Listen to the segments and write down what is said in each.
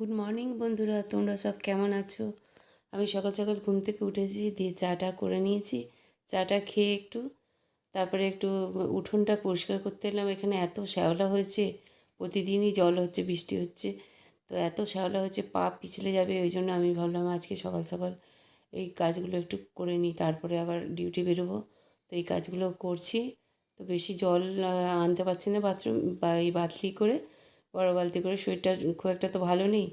Good morning বন্ধুরা। তোমরা সব কেমন আছো? আমি সকাল সকাল ঘুম থেকে উঠেছি, দিয়ে চাটা করে নিয়েছি। চাটা খেয়ে একটু, তারপরে একটু উঠোনটা পরিষ্কার করতে এলাম। এখানে এত শ্যাওলা হয়েছে, প্রতিদিনই জল হচ্ছে, বৃষ্টি হচ্ছে। তো এত শ্যাওলা হয়েছে, পা পিছলে যাবে, ওই জন্য আমি ভাবলাম আজকে সকাল সকাল এই কাজগুলো একটু করে নিই, তারপরে আবার ডিউটি বেরোবো। তো এই কাজগুলো করছি। তো বেশি জল আনতে পারছি না বাথরুম, বা এই বাতলি করে। বড় বালতি করে শরীরটা খুব একটা তো ভালো নেই।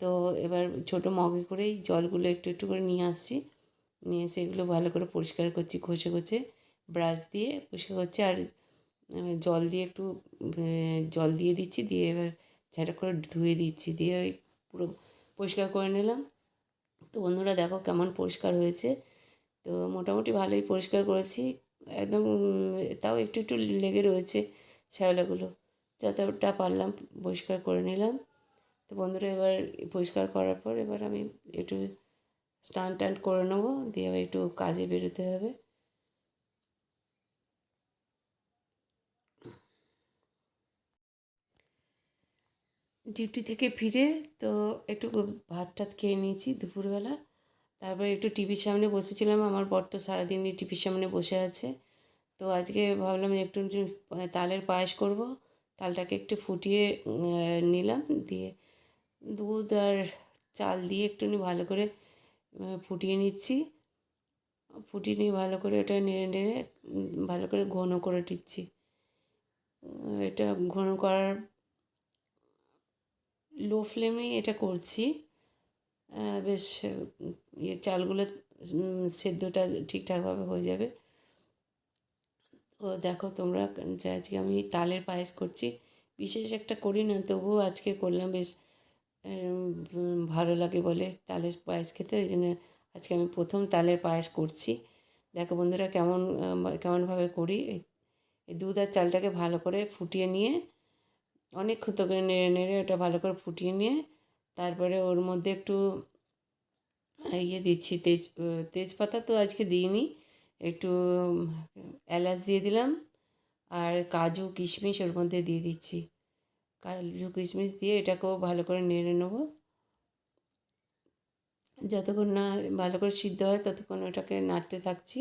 তো এবার ছোটো মগে করেই জলগুলো একটু একটু করে নিয়ে আসছি। নিয়ে সেগুলো ভালো করে পরিষ্কার করছি, ঘষে ঘষে ব্রাশ দিয়ে পরিষ্কার করছি আর জল দিয়ে একটু জল দিয়ে দিচ্ছি, দিয়ে এবার ঝাঁটা করে ধুয়ে দিচ্ছি, দিয়ে ওই পুরো পরিষ্কার করে নিলাম। তো বন্ধুরা দেখো কেমন পরিষ্কার হয়েছে। তো মোটামুটি ভালোই পরিষ্কার করেছি। একদম তাও একটু একটু লেগে রয়েছে শ্যাওলাগুলো। যতটা পারলাম, পরিষ্কার করে নিলাম। তো বন্ধুরা, এবার পরিষ্কার করার পর এবার আমি একটু স্নান টান করে নেব, দিয়ে আবার একটু কাজে বেরোতে হবে। ডিউটি থেকে ফিরে তো একটু ভাত টাত খেয়ে নিয়েছি দুপুরবেলা। তারপরে একটু টিভির সামনে বসেছিলাম, আমার বর তো সারাদিনই টিভির সামনে বসে আছে। তো আজকে ভাবলাম একটু একটু তালের পায়েস করব। তালটাকে একটু ফুটিয়ে নিলাম। দিয়ে দুধ আর চাল দিয়ে একটুখানি ভালো করে ফুটিয়ে নিচ্ছি। ফুটিয়ে নিয়ে ভালো করে ওটা নেড়ে নেড়ে ভালো করে ঘন করে দিচ্ছি এটা ঘন করার লো ফ্লেমেই এটা করছি। বেশ ইয়ে চালগুলো সেদ্ধটা ঠিকঠাকভাবে হয়ে যাবে। তো দেখো তোমরা যে আজকে আমি তালের পায়েস করছি। বিশেষ একটা করি না, তবুও আজকে করলাম বেশ ভালো লাগে বলে তালের পায়েস খেতে। ওই জন্য আজকে আমি প্রথম তালের পায়েস করছি। দেখো বন্ধুরা কেমন, কেমনভাবে করি। এই দুধ আর চালটাকে ভালো করে ফুটিয়ে নিয়ে, অনেকক্ষণ তোকে নেড়ে নেড়ে ওটা ভালো করে ফুটিয়ে নিয়ে, তারপরে ওর মধ্যে একটু ইয়ে দিচ্ছি তেজ, তেজপাতা তো আজকে দিইনি। একটু, এলাচ দিয়ে দিলাম আর কাজু কিশমিশ ওর মধ্যে দিয়ে দিচ্ছি। কাজু কিশমিশ দিয়ে এটাকেও ভালো করে নেড়ে নেব। যতক্ষণ না ভালো করে সিদ্ধ হয় ততক্ষণ ওটাকে নাড়তে থাকছি।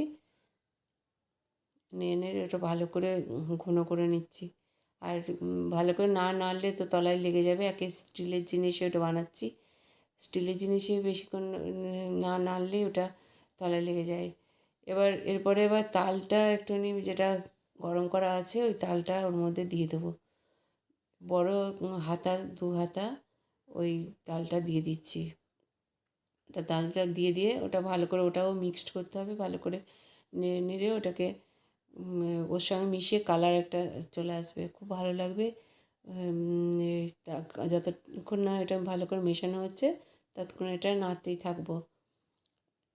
নেড়ে নেড়ে ওটা ভালো করে ঘন করে নিচ্ছি। আর ভালো করে না নাড়লে তো তলায় লেগে যাবে। একে স্টিলের জিনিসে ওটা বানাচ্ছি। স্টিলের জিনিসে বেশিক্ষণ না নাড়লে ওটা তলায় লেগে যায়। এবার, এরপরে এবার তালটা একটুখানি যেটা গরম করা আছে, ওই তালটা ওর মধ্যে দিয়ে দেবো। বড় হাতার দু হাতা ওই তালটা দিয়ে দিচ্ছি। ওটা তালটা দিয়ে দিয়ে ওটা ভালো করে ওটাও মিক্সড করতে হবে, ভালো করে নেড়ে নেড়ে ওটাকে ওর সঙ্গে মিশিয়ে কালার একটা চলে আসবে। খুব ভালো লাগবে যতক্ষণ না এটা ভালো করে মেশানো হচ্ছে, ততক্ষণ এটা নাড়তেই থাকব।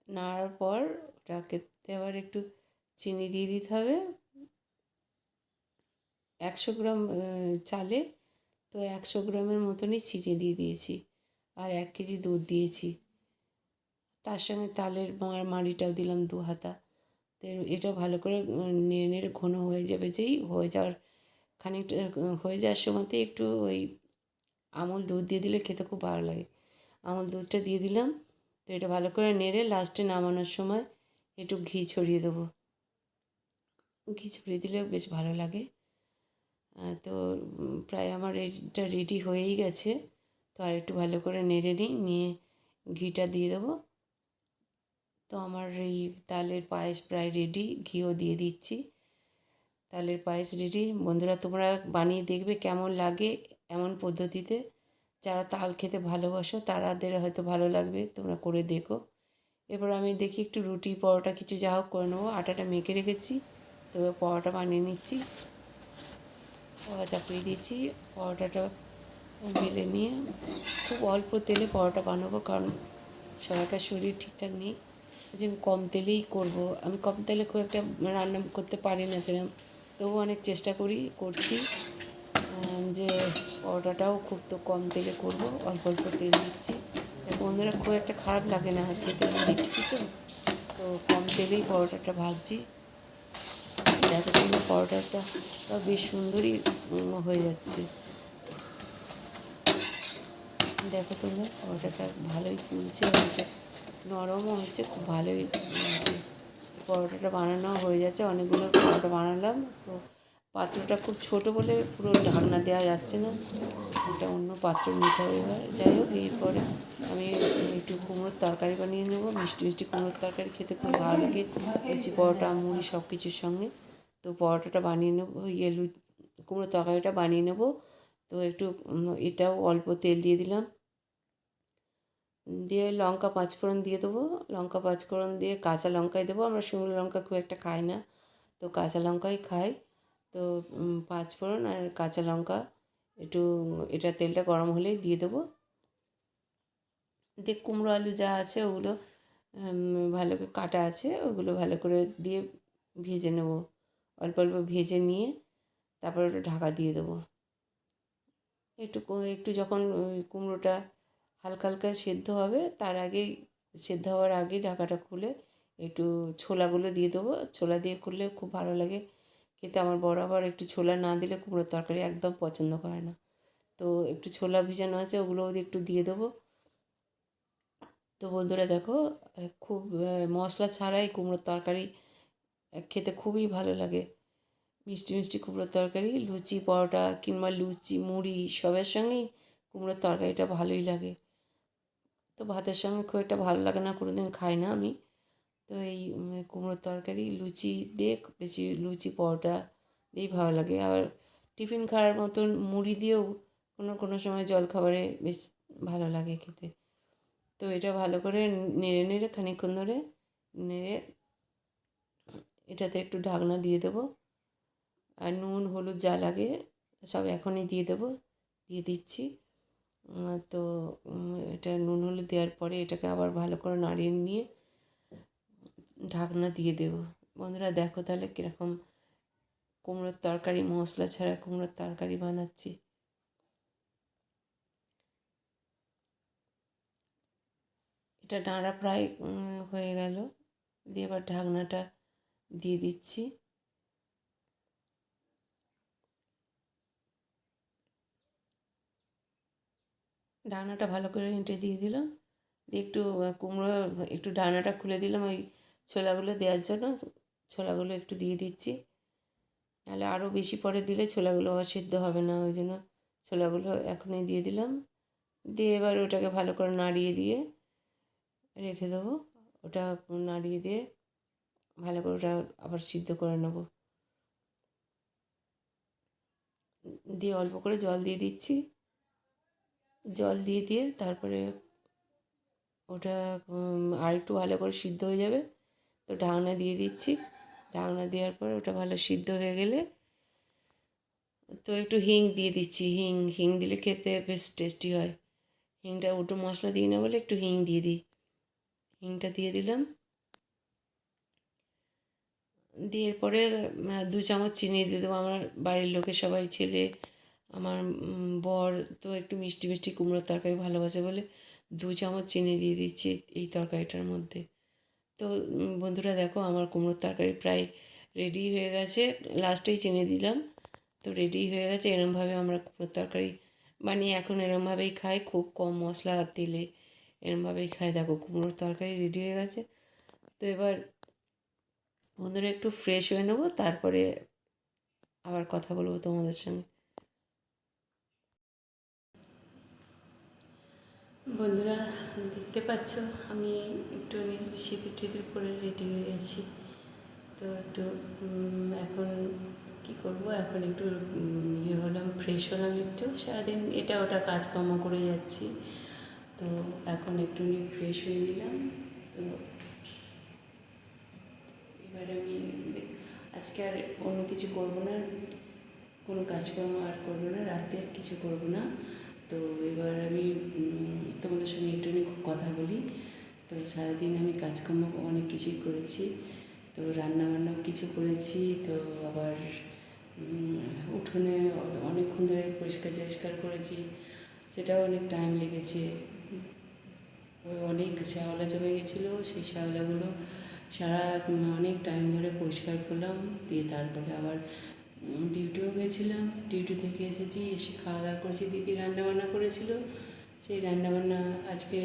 নাড়ার পর ওটাকে আবার একটু চিনি দিয়ে দিতে হবে। একশো গ্রাম চালে তো একশো গ্রামের মতনই চিনি দিয়ে দিয়েছি আর এক কেজি দুধ দিয়েছি। তার সঙ্গে তালের মাড়িটাও দিলাম দু হাতা। তো এটা ভালো করে নেড়ে নেড়ে ঘন হয়ে যাবে যেই হয়ে যাওয়ার খানিকটা হয়ে যাওয়ার সময়তে একটু ওই আমুল দুধ দিয়ে দিলে খেতে খুব ভালো লাগে। আমুল দুধটা দিয়ে দিলাম। তো এটা ভালো করে নেড়ে লাস্টে নামানোর সময় একটু ঘি ছড়িয়ে দেবো। ঘি ছড়িয়ে দিলে বেশ ভালো লাগে। তো প্রায় আমার এটা রেডি হয়েই গেছে। তো আর একটু ভালো করে নেড়ে নিই, নিয়ে ঘিটা দিয়ে দেবো। তো আমার এই তালের পায়েস প্রায় রেডি ঘিও দিয়ে দিচ্ছি। তালের পায়েস রেডি বন্ধুরা, তোমরা বানিয়ে দেখবে কেমন লাগে এমন পদ্ধতিতে। যারা তাল খেতে ভালোবাসো, তারাদের হয়তো ভালো লাগবে, তোমরা করে দেখো। এবার আমি দেখি একটু রুটি পরোটা কিছু যা হোক করে নেব। আটাটা মেখে রেখেছি, তো পরোটা বানিয়ে নিচ্ছি। তাওয়া চাপিয়ে দিয়েছি, পরোটাটা বেলে নিয়ে খুব অল্প তেলে পরোটা বানাবো, কারণ সবাইকার শরীর ঠিকঠাক নেই। যে আমি কম তেলেই করব। আমি কম তেলে খুব একটা রান্না করতে পারি না সেরকম। তবুও অনেক চেষ্টা করি, করছি। যে পরোটাটাও খুব তো কম তেলে করব, অল্প অল্প তেল দিচ্ছি। বন্ধুরা, খুব একটা খারাপ লাগে না খেতে দেখছি তো। তো কম তেলেই পরোটাটা ভাজছি। দেখো তোমরা পরোটাটা বেশ সুন্দরই হয়ে যাচ্ছে। দেখো তোমরা, পরোটাটা ভালোই এবং এটা নরমও হচ্ছে, খুব ভালোই পরোটাটা বানানো হয়ে যাচ্ছে, অনেকগুলো পরোটা বানালাম, তো পাত্রটা খুব ছোট বলে পুরো ঢাকনা দেওয়া যাচ্ছে না। এটা অন্য পাত্র নিতে হবে। যাই হোক, এরপরে আমি একটু কুমড়োর তরকারি বানিয়ে নেব। মিষ্টি মিষ্টি কুমড়োর তরকারি খেতে খুব ভালো লাগে। লুচি পরোটা, মুড়ি সব কিছুর সঙ্গে। তো পরোটাটা বানিয়ে নেব ইয়ে লু কুমড়োর তরকারিটা বানিয়ে নেব। তো একটু এটাও অল্প তেল দিয়ে দিলাম। দিয়ে লঙ্কা পাঁচফোড়ন দিয়ে দেবো। লঙ্কা পাঁচফোড়ন দিয়ে কাঁচা লঙ্কাই দেবো। আমরা শুকনো লঙ্কা খুব একটা খাই না। তো কাঁচা লঙ্কাই খাই। তো উম, পাঁচফোড়ন আর কাঁচা লঙ্কা একটু এটা তেলটা গরম হলেই দিয়ে দেবো। দিয়ে কুমড়ো আলু যা আছে ওগুলো ভালো করে কাটা আছে ওগুলো ভালো করে দিয়ে ভেজে নেব। অল্প অল্প ভেজে নিয়ে তারপর ওটা ঢাকা দিয়ে দেবো। একটু একটু যখন কুমড়োটা হালকা হালকা সেদ্ধ হবে তার আগেই সেদ্ধ হওয়ার আগেই ঢাকাটা খুলে একটু ছোলাগুলো দিয়ে দেবো। ছোলা দিয়ে করলে খুব ভালো লাগে খেতে আমার বড় আবার একটু ছোলা না দিলে কুমড়োর তরকারি একদম পছন্দ করে না। তো একটু ছোলা ভিজানো আছে, ওগুলো একটু দিয়ে দেবো। তো বন্ধুরা দেখো, খুব মশলা ছাড়াই কুমড়োর তরকারি খেতে খুবই ভালো লাগে। মিষ্টি মিষ্টি কুমড়োর তরকারি, লুচি, পরোটা কিংবা লুচি, মুড়ি, সবের সঙ্গেই কুমড়োর তরকারিটা ভালোই লাগে। তো ভাতের সঙ্গে খুব একটা ভালো লাগে না, কোনোদিন খাই না আমি। তো এই কুমড়োর তরকারি, লুচি দিয়ে বেশি লুচি, পরোটা দিয়েই ভালো লাগে। আর টিফিন খাওয়ার মতন মুড়ি দিয়েও কোনো কোনো সময় জলখাবারে বেশ ভালো লাগে খেতে। তো এটা ভালো করে নেড়ে নেড়ে, খানিকক্ষণ ধরে নেড়ে এটাতে একটু ঢাকনা দিয়ে দেবো। আর নুন, হলুদ যা লাগে সব এখনই দিয়ে দেবো, দিয়ে দিচ্ছি। তো এটা নুন, হলুদ দেওয়ার পরে এটাকে আবার ভালো করে নাড়িয়ে নিয়ে ঢাকনা দিয়ে দেবো। বন্ধুরা দেখো তাহলে কীরকম কুমড়োর তরকারি, মশলা ছাড়া কুমড়োর তরকারি বানাচ্ছি। এটা ডাঁড়া প্রায় হয়ে গেল। দিয়ে এবার ঢাকনাটা দিয়ে দিচ্ছি। ডানাটা ভালো করে এঁটে দিয়ে দিলাম। দিয়ে একটু কুমড়ো, একটু ডানাটা খুলে দিলাম। ওই ছোলাগুলো দেওয়ার জন্য ছোলাগুলো একটু দিয়ে দিচ্ছি। নাহলে আরও বেশি পরে দিলে ছোলাগুলো আবার সেদ্ধ হবে না, ওই জন্য ছোলাগুলো এখনই দিয়ে দিলাম। দিয়ে এবার ওটাকে ভালো করে নাড়িয়ে দিয়ে রেখে দেবো। ওটা নাড়িয়ে দিয়ে ভালো করে ওটা আবার সিদ্ধ করে নেব। দিয়ে অল্প করে জল দিয়ে দিচ্ছি। জল দিয়ে দিয়ে তারপরে ওটা আর একটু ভালো করে সিদ্ধ হয়ে যাবে। তো ঢাকনা দিয়ে দিচ্ছি। ঢাকনা দেওয়ার পর ওটা ভালো সিদ্ধ হয়ে গেলে তো একটু হিং দিয়ে দিচ্ছি। হিং হিং দিলে খেতে বেশ টেস্টি হয়। হিংটা ওটু মশলা দিই না বলে একটু হিং দিয়ে দিই। হিংটা দিয়ে দিলাম। দিয়ে পরে দু চামচ চিনি দিয়ে দেবো। আমার বাড়ির লোকে সবাই ছেলে, আমার বর তো একটু মিষ্টি মিষ্টি কুমড়োর তরকারি ভালোবাসে বলে দু চামচ চিনি দিয়ে দিচ্ছি এই তরকারিটার মধ্যে। তো বন্ধুরা দেখো আমার কুমড়োর তরকারি প্রায় রেডি হয়ে গেছে। লাস্টেই চিনি দিলাম। তো রেডি হয়ে গেছে। এরমভাবে আমরা কুমড়োর তরকারি বানিয়ে এখন এরমভাবেই খাই। খুব কম মশলা আর তেলে এরমভাবেই খাই। দেখো কুমড়োর তরকারি রেডি হয়ে গেছে। তো এবার বন্ধুরা একটু ফ্রেশ হয়ে নেব। তারপরে আবার কথা বলব তোমাদের সঙ্গে। বন্ধুরা, দেখতে পাচ্ছ, আমি একটু শীতের টিতের পরে রেডি হয়ে গেছি। তো একটু এখন কি করব? এখন একটু ইয়ে হলাম ফ্রেশ হলাম একটু। সারাদিন এটা ওটা কাজকর্ম করে যাচ্ছি। তো এখন একটু ফ্রেশ হয়ে নিলাম। তো এবার আমি আজকে আর অন্য কিছু করব না। কোনো কাজকর্ম আর করব না, রাতে আর কিছু করব না। তো এবার আমি তোমাদের সঙ্গে একটুখানি কথা বলি। তো সারাদিন আমি কাজকর্ম অনেক কিছুই করেছি। তো রান্না বান্নাও কিছু করেছি। তো আবার উঠোনে অনেকক্ষণ ধরে পরিষ্কার টরিষ্কার করেছি। সেটাও অনেক টাইম লেগেছে। অনেক শ্যাওলা জমে গেছিল। সেই শ্যাওলাগুলো সারা অনেক টাইম ধরে পরিষ্কার করলাম। দিয়ে তারপরে আবার গেছিলাম ডিউটি থেকে এসেছি, এসে খাওয়া দাওয়া করেছি, দিদি রান্নাবান্না করেছিল। সেই রান্নাবান্না আজকে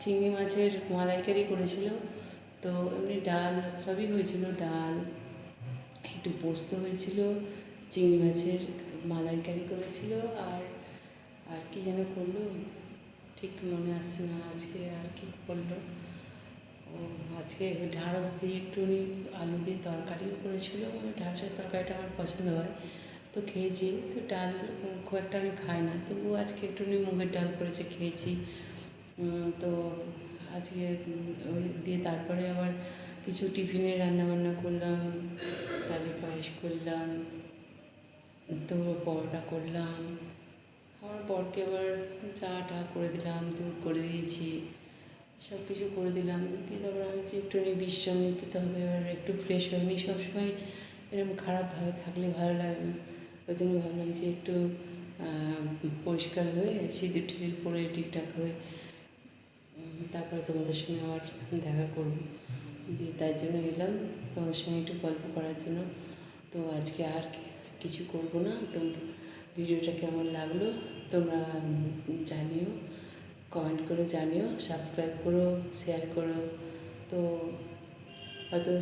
চিংড়ি মাছের মালাইকারি করেছিল। তো এমনি ডাল সবই হয়েছিল, ডাল, একটু পোস্ত হয়েছিল, চিংড়ি মাছের মালাইকারি করেছিল, আর আর কি যেন করল? ঠিক মনে আসছে না আজকে আর কি করল। ও, আজকে ঢ্যাঁড়স দিয়ে একটুখানি আলু দিয়ে তরকারিও করেছিল। ঢ্যাঁড়সের তরকারিটা আমার পছন্দ হয়। তো খেয়েছি, তো ডাল খুব একটা আমি খাই না। তবুও আজকে একটুখানি মুগের ডাল করেছে, খেয়েছি। তো আজকে, ওই দিয়ে তারপরে আবার কিছু টিফিনে রান্না বান্না করলাম, ডালের পায়েস করলাম তো পরোটা করলাম। আমার বরকে আবার চা টা করে দিলাম, দুধ করে দিয়েছি সব কিছু করে দিলাম। দিয়ে তারপর আমি যে একটুখানি বিশ্রাম নিতে হবে, এবার একটু ফ্রেশ হয়নি সবসময় এরকম খারাপভাবে থাকলে ভালো লাগে না। ওই জন্য ভাবলাম যে একটু পরিষ্কার হয়ে সিঁদুর টিদির পরে ঠিকঠাক হয়ে তারপরে তোমাদের সঙ্গে আবার দেখা করব। দিয়ে তার জন্য এলাম। তোমাদের সঙ্গে একটু গল্প করার জন্য। তো আজকে আর কিছু করব না। তো ভিডিওটা কেমন লাগল তোমরা জানিও কমেন্ট করে জানিও সাবস্ক্রাইব করো শেয়ার করো। তো হয়তো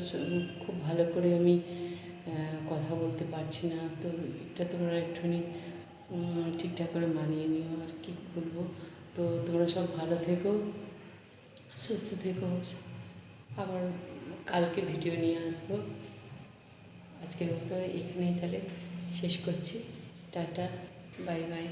খুব ভালো করে আমি কথা বলতে পারছি না। তো এটা তোমরা একটুখানি ঠিকঠাক করে মানিয়ে নিও আর কি বলব। তো তোমরা সব ভালো থেকো, সুস্থ থেকো। আবার কালকে ভিডিও নিয়ে আসব। আজকের মতো এখানেই তাহলে শেষ করছি। Tata, bye bye.